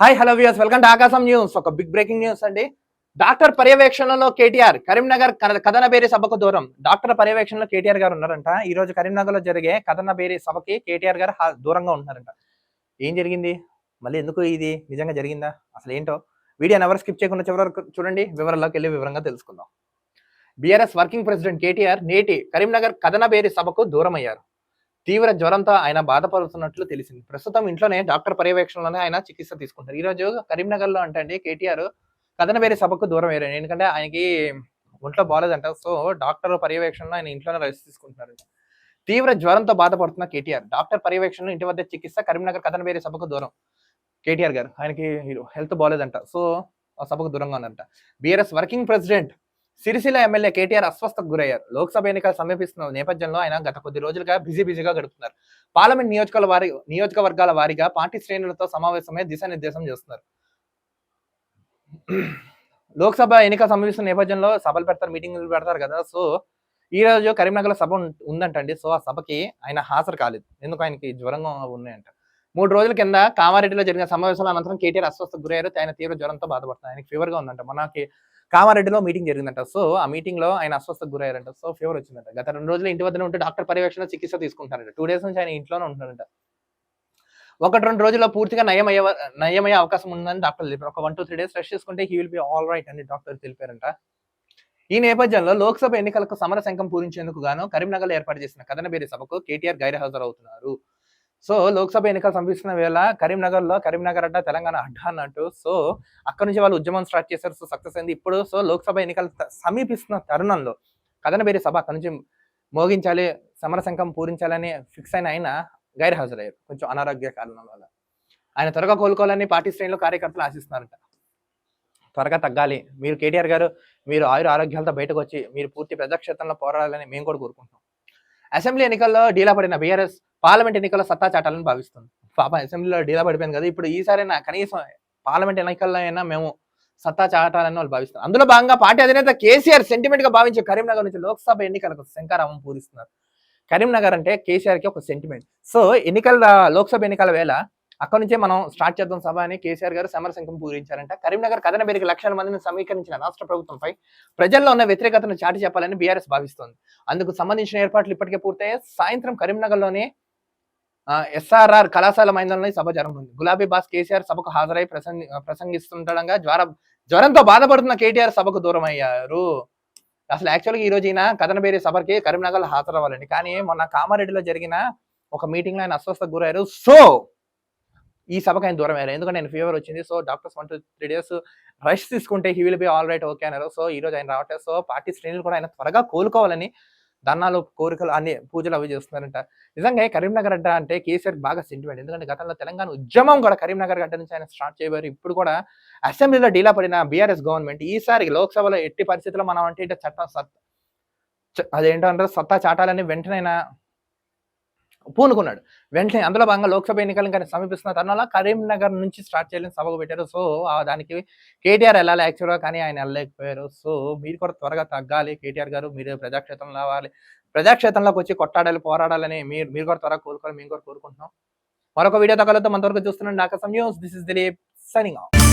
Hi hello views welcome to Akasham news ఒక big breaking news అండి. Doctor పర్యవేక్షణలో కేటీఆర్ కరీంనగర్ కథనబేరి సభకు దూరం. డాక్టర్ పర్యవేక్షణలో కేటీఆర్ గారు ఉన్నారంట. ఈ రోజు కరీంనగర్లో జరిగే కథనబేరి సభకి కేటీఆర్ గారు దూరంగా ఉంటున్నారంట. ఏం జరిగింది? మళ్ళీ ఎందుకు ఇది నిజంగా జరిగిందా? అసలు ఏంటో? వీడియోని ఎవరు స్కిప్ చేయకుండా చివరి వరకు చూడండి. వివరాల్లోకి వెళ్ళి వివరంగా తెలుసుకుందాం. బీఆర్ఎస్ వర్కింగ్ ప్రెసిడెంట్ కేటీఆర్ నేటి కరీంనగర్ కథనబేరి సభకు దూరం అయ్యారు తీవ్ర జ్వరంతో ఆయన బాధపడుతున్నట్లు తెలిసింది. ప్రస్తుతం ఇంట్లోనే డాక్టర్ పర్యవేక్షణలోనే ఆయన చికిత్స తీసుకుంటారు ఈ రోజు కరీంనగర్లో అంటే అండి కేటీఆర్ కథనబేరి సభకు దూరం అయ్యారు ఎందుకంటే ఆయనకి ఒంట్లో బాగాలేదంట. సో డాక్టర్ పర్యవేక్షణలో ఆయన ఇంట్లోనే రెస్ట్ తీసుకుంటున్నారు. తీవ్ర జ్వరంతో బాధపడుతున్న కేటీఆర్ డాక్టర్ పర్యవేక్షణలో ఇంటి వద్ద చికిత్స కరీంనగర్ కథనబేరి సభకు దూరం. కేటీఆర్ గారు ఆయనకి హెల్త్ బాగాలేదంట. సో ఆ సభకు దూరంగా ఉన్నారంట. BRS working president Sircilla MLA KTR అస్వస్థకు గురయ్యారు. లోక్సభ ఎన్నికలు సమీపిస్తున్న నేపథ్యంలో ఆయన గత కొద్ది రోజులుగా బిజీ బిజీగా గడుపుతున్నారు. పార్లమెంట్ నియోజకాల వారి నియోజకవర్గాల వారీగా పార్టీ శ్రేణులతో సమావేశమై దిశానిర్దేశం చేస్తున్నారు. లోక్సభ ఎన్నిక సమీపిస్తున్న నేపథ్యంలో సభలు పెడతారు మీటింగ్లు పెడతారు కదా. సో ఈ రోజు కరీంనగర్ సభ ఉందంటండి. సో ఆ సభకి ఆయన హాజరు కాలేదు. ఎందుకు ఆయనకి జ్వరంగా ఉన్నాయంట. మూడు రోజుల కింద కామారెడ్డిలో జరిగిన సమావేశంలో అనంతరం కేటీఆర్ అస్వస్థకు గురయ్యారు. ఆయన తీవ్ర జ్వరంతో బాధపడుతున్నారు. ఆయనకి ఫీవర్గా ఉందంట. మనకి కామారెడ్డిలో మీటింగ్ జరిగిందంట. సో ఆ మీటింగ్లో ఆయన అస్వస్థకు గురయ్యారంట. సో ఫీవర్ వచ్చిందంట. గత రెండు రోజులు ఇంటి వద్దనే ఉంటే డాక్టర్ పర్యవేక్షణ చికిత్స తీసుకుంటారంట. టూ డేస్ నుంచి ఆయన ఇంట్లోనే ఉంటున్నారంట. ఒకటి రెండు రోజుల్లో పూర్తిగా నయం అయ్యే నయమయ్యే అవకాశం ఉందని డాక్టర్ తెలిపారు. ఒక one two three days rest చేసుకుంటే he will be all right అని డాక్టర్ తెలిపారంట. ఈ నేపథ్యంలో లోక్సభ ఎన్నికలకు సమర శంఖం పూరించేందుకు గాను కరీంనగర్ ఏర్పాటు చేసిన కథనబేరి సభకు కేటీఆర్ గైర్హాజరవుతున్నారు. సో లోక్సభ ఎన్నికలు సంభిస్తున్న వేళ కరీంనగర్లో కరీంనగర్ అడ్డ తెలంగాణ అడ్డ అన్నట్టు. సో అక్కడ నుంచి వాళ్ళు ఉద్యమం స్టార్ట్ చేశారు. సో సక్సెస్ అయింది. ఇప్పుడు సో లోక్సభ ఎన్నికలు సమీపిస్తున్న తరుణంలో కథనబేరి సభ అక్కడ నుంచి మోగించాలి సమర శంఖం పూరించాలని ఫిక్స్ అయిన ఆయన గైర్హాజరయ్యారు. కొంచెం అనారోగ్య కారణం వల్ల. ఆయన త్వరగా కోలుకోవాలని పార్టీ శ్రేణిలో కార్యకర్తలు ఆశిస్తున్నారంట. త్వరగా తగ్గాలి. మీరు కేటీఆర్ గారు మీరు ఆయుర ఆరోగ్యాలతో బయటకు వచ్చి మీరు పూర్తి ప్రజాక్షేత్రంలో పోరాడాలని మేము కూడా కోరుకుంటున్నాం. అసెంబ్లీ ఎన్నికల్లో డీలా పడిన బీఆర్ఎస్ పార్లమెంట్ ఎన్నికల్లో సత్తా చాటాలని భావిస్తుంది. పాప అసెంబ్లీలో డీలా పడిపోయింది కదా ఇప్పుడు ఈసారైనా కనీసం పార్లమెంట్ ఎన్నికల్లో అయినా మేము సత్తా చాటాలని వాళ్ళు భావిస్తున్నారు. అందులో భాగంగా పార్టీ అధినేత కేసీఆర్ సెంటిమెంట్గా భావించే కరీంనగర్ నుంచి లోక్సభ ఎన్నికలకు శంకారామం పూరిస్తున్నారు. కరీంనగర్ అంటే కేసీఆర్కి ఒక సెంటిమెంట్ సో ఎన్నికల లోక్సభ ఎన్నికల వేళ అక్కడ నుంచే మనం స్టార్ట్ చేద్దాం సభ అని కేసీఆర్ గారు సమర శంఖం పూరించారంట. కరీంనగర్ కథన పెరిగి లక్షల మందిని సమీకరించిన రాష్ట్ర ప్రభుత్వంపై ప్రజల్లో ఉన్న వ్యతిరేకతను చాటి చెప్పాలని బీఆర్ఎస్ భావిస్తోంది. అందుకు సంబంధించిన ఏర్పాట్లు ఇప్పటికే పూర్తయ్యాయి. సాయంత్రం కరీంనగర్లోనే ఎస్ఆర్ఆర్ కళాశాల మైదానంలో సభ జరగనుంది. గులాబీ బాస్ కేసీఆర్ సభకు హాజరై ప్రసంగి ప్రసంగిస్తుండగా జ్వర జ్వరంతో బాధపడుతున్న కేటీఆర్ సభకు దూరం అయ్యారు అసలు యాక్చువల్గా ఈ రోజు ఈయన కథనబేరి సభకి కరీంనగర్లో హాజరవ్వాలండి. కానీ మొన్న కామారెడ్డిలో జరిగిన ఒక మీటింగ్లో ఆయన అస్వస్థకు గురయ్యారు. సో ఈ సభకు ఆయన దూరం అయ్యారు ఎందుకంటే ఆయన ఫీవర్ వచ్చింది. So doctors one two three days rest తీసుకుంటే he will be all right okay అన్నారు. సో ఈ రోజు ఆయన రావట్లేదు. సో పార్టీ శ్రేణులు కూడా ఆయన త్వరగా కోలుకోవాలని దన్నాలు కోరికలు అన్ని పూజలు అవి చేస్తున్నారంట. నిజంగా కరీంనగర్ అడ్డ అంటే కేసీఆర్ బాగా సెంటిమెంట్ ఎందుకంటే గతంలో తెలంగాణ ఉద్యమం కూడా కరీంనగర్ గడ్డ నుంచి ఆయన స్టార్ట్ చేయబోయారు. ఇప్పుడు కూడా అసెంబ్లీలో డీలా పడిన బీఆర్ఎస్ గవర్నమెంట్ ఈసారి లోక్సభలో ఎట్టి పరిస్థితుల్లో మనం అంటే ఇటు చట్టం సత్ చ- అదేంటంటారు సత్తా చాటాలని వెంటనే ఆయన పూనుకున్నాడు. వెంటనే అందులో భాగంగా లోక్సభ ఎన్నికలు కానీ సమీపిస్తున్న తరుణంలో కరీంనగర్ నుంచి స్టార్ట్ చేయాలని సభకు పెట్టారు. సో ఆ దానికి కేటీఆర్ వెళ్ళాలి యాక్చువల్గా కానీ ఆయన వెళ్ళలేకపోయారు. సో మీరు కూడా త్వరగా తగ్గాలి. కేటీఆర్ గారు మీరు ప్రజాక్షేత్రం రావాలి. ప్రజాక్షేత్రంలోకి వచ్చి కొట్టాడాలి పోరాడాలని మీరు మీరు కూడా త్వరగా కోరుకోవాలి. మేము కూడా కోరుకుంటున్నాం. మరొక వీడియో తగలతో మనవరకు చూస్తున్నాం. నాకు news. This is Dilip signing off.